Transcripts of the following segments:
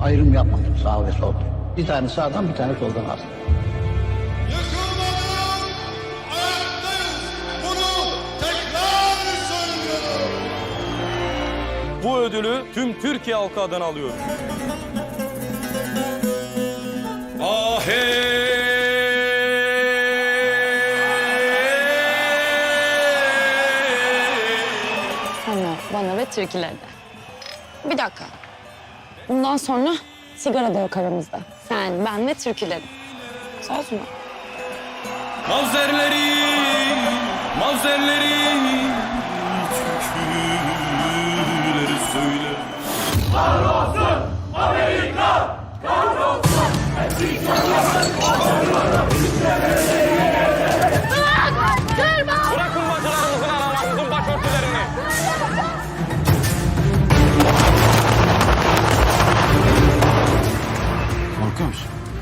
Ayrım yapmadım sağ ve sol. Bir tane sağdan bir tane soldan söylüyorum. Bu ödülü tüm Türkiye halkı adına alıyorum. Sana, bana ve Türkilere de. Bir dakika. Bundan sonra sigara da yok aramızda. Sen, ben ve Türkülerim. Söz mü? Mavzerleri, mavzerleri,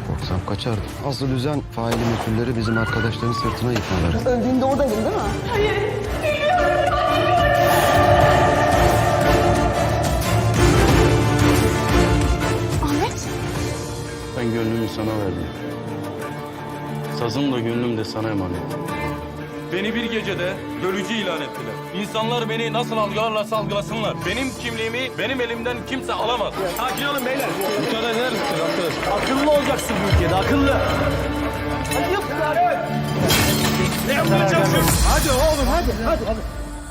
Korksam kaçardım. Asıl üzen faili mesulleri bizim arkadaşların sırtına yıkmaları. Öldüğünde oradaydın değil mi? Ahmet. Ben gönlümü sana verdim. Sazım da gönlüm de sana emanet. Beni bir gecede bölücü ilan ettiler. İnsanlar beni nasıl algılarlarsa algılasınlar. Benim kimliğimi benim elimden kimse alamaz. Sakin olun beyler. Müsaade eder misiniz arkadaş? Akıllı olacaksın bu ülkede, akıllı. Ne yapacaksın? Hadi oğlum, hadi, hadi, hadi.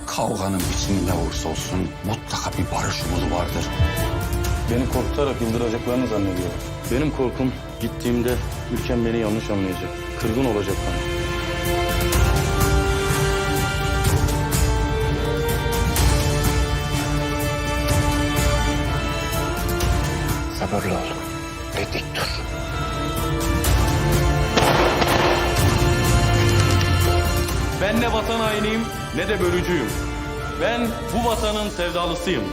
Kavganın biçimi ne olursa olsun mutlaka bir barış umudu vardır. Beni korkutarak yıldıracaklarını zannediyorum. Benim korkum gittiğimde ülkem beni yanlış anlayacak. Kırgın olacak bana. Sabırlı ol ve dur. Ben ne vatan hainiyim ne de bölücüyüm. Ben bu vatanın sevdalısıyım.